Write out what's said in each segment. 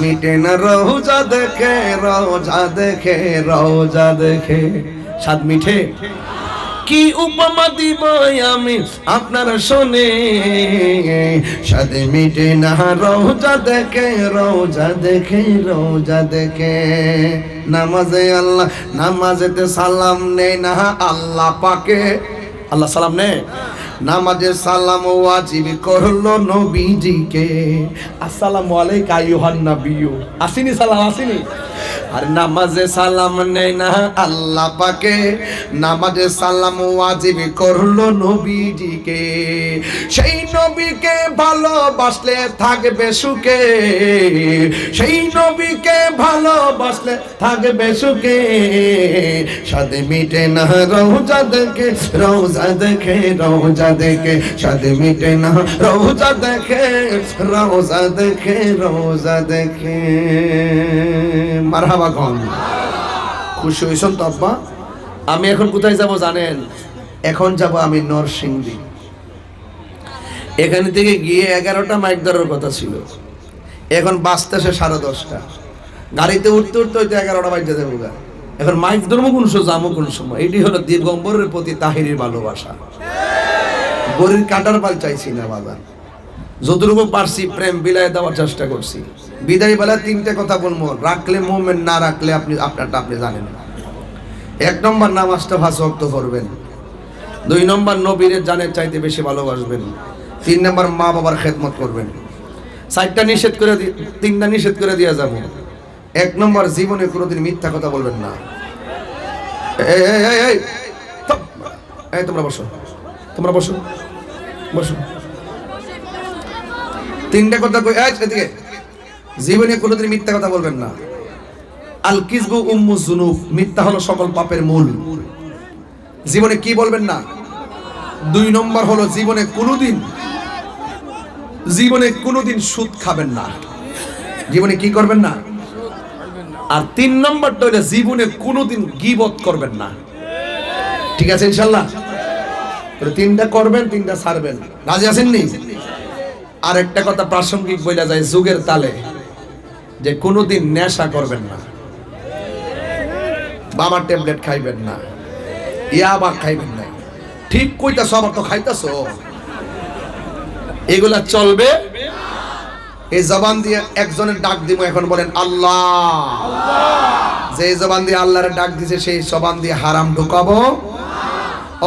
মিটে না রোজা দেখে রোজা দেখে রোজা দেখে। সাত মিঠে। কি উপমা দিব আমি আপনার শোনে? সাদে মিটে না, রোজা দেখে রোজা দেখে রোজা দেখে। নামাজে আল্লাহ, নামাজেতে সালাম নেই না, আল্লাহ পাকে। আল্লাহ সালাম নে নামাজে সালাম ওয়াজিব করল নবীজিকে। আসসালামু আলাইকা আইয়ুহান নাবিয়্যু। আসিনি সালাম আসিনি। আর নামাজে সালাম নেই না। আল্লাহ পাকে নামাজে সালাম ওয়াজিব করল নবীজিকে। সেই নবীকে ভালোবাসলে থাকবে সুখে। সেই নবীকে ভালোবাসলে থাকবে সুখে। সাদে মিটে না রোজা দেখে রোজা দেখে রোজা দেখে। সাদে মিটে না রোজা দেখে রোজা দেখে রোজা দেখে। মারহাবা। গন। খুশি হয়েছেন তো আব্বা? আমি এখন কোথায় যাব জানেন? এখন যাব আমি নরসিংদী। এখান থেকে গিয়ে এগারোটা মাইক ধরার কথা ছিল। এখন বাঁচতে সে সাড়ে দশটা। গাড়িতে উঠতে উঠতে হয়তো এগারোটা বাজতে দেবো গা। এখন মাইক ধর্ম কোন সময়, যাব কোন সময়? এটি হলো দিগম্বরের প্রতি তাহিরের ভালোবাসা। গরির কাটার পাল চাইছি না বাবা। যতটুকু পারছি প্রেম বিলাই দেওয়ার চেষ্টা করছি। বিদায় বেলা তিনটে কথা বলব। রাখলে মোমেন্ট না রাখলে আপনি আপনারটা আপনি জানেন এক নম্বর নামাজটা ভাস রক্ত করবেন। দুই নম্বর নবীরের জানের চাইতে বেশি ভালোবাসবেন। তিন নম্বর মা বাবার খেদমত করবেন। চারটা নিষেধ করে দি- তিনটা নিষেধ করে দিয়ে যাব। এক নম্বর জীবনে কোনোদিন মিথ্যা কথা বলবেন না। এই, তোমরা বসো। তোমরা বসো। বসো। তিনটা কথা এদিকে। জীবনে কোনোদিন মিথ্যা কথা বলবেন না। আল কিসবু উম্মু জুনুব, মিথ্যা হলো সকল পাপের মূল। জীবনে কি বলবেন না? দুই নম্বর হলো জীবনে কোনোদিন জীবনে কোনোদিন সুদ খাবেন না। জীবনে কি করবেন না? আর তিন নম্বরটা হলো জীবনে কোনোদিন গিবত করবেন না। ঠিক আছে ইনশাল্লাহ? তিনটা করবেন, তিনটা ছাড়বেন। রাজি আছেন নি? আর একটা কথা প্রাসঙ্গিক বইলা যায়, যুগের তালে। যে কোনোদিন নেশা করবেন না। বাবার ট্যাবলেট খাইবেন না। ইয়াবা খাইবেন না ঠিক কইতা সব তো খাইতাছো? এগুলা চলবে? এই জবান দিয়ে একজনের ডাক দিব এখন বলেন, আল্লাহ। যে জবান দিয়ে আল্লাহর ডাক দিছে, সেই জবান দিয়ে হারাম ঢুকাবো।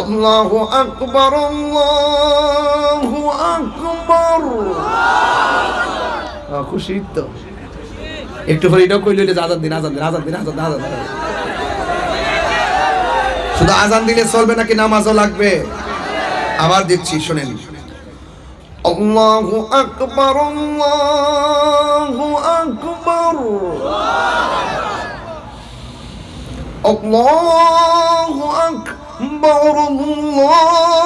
আল্লাহু আকবার আল্লাহু আকবার। খুশি তো? একটু পরে এটাও কইলে আজান দিন আজান দিন আজান দিন আজান দিন আজান দিন। শুধু আজান দিলে চলবে নাকি নামাজও লাগবে? আবার দিচ্ছি, শোনেন। আল্লাহু আকবার আল্লাহু আকবার। আল্লাহু আকবার, আল্লাহু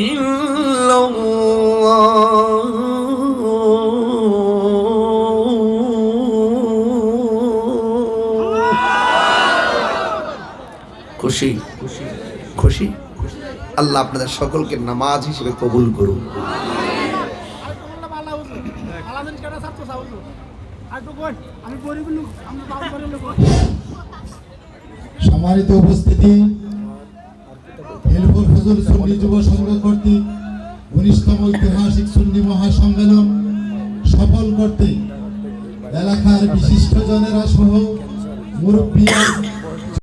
إلا الله খুশি খুশি আল্লাহ আপনাদের সকলকে নামাজ হিসেবে কবুল করুন আমি গরিব লোক আমি বাবা করে লোক সম্মানিত উপস্থিতি হেলফুল ফজল সুন্নি যুব সংঘ কর্তৃক উনিশতম ঐতিহাসিক সুন্নি মহাসম্মেলন সফল করতে এলাকার বিশিষ্ট জনেরা সহ মুরব্বী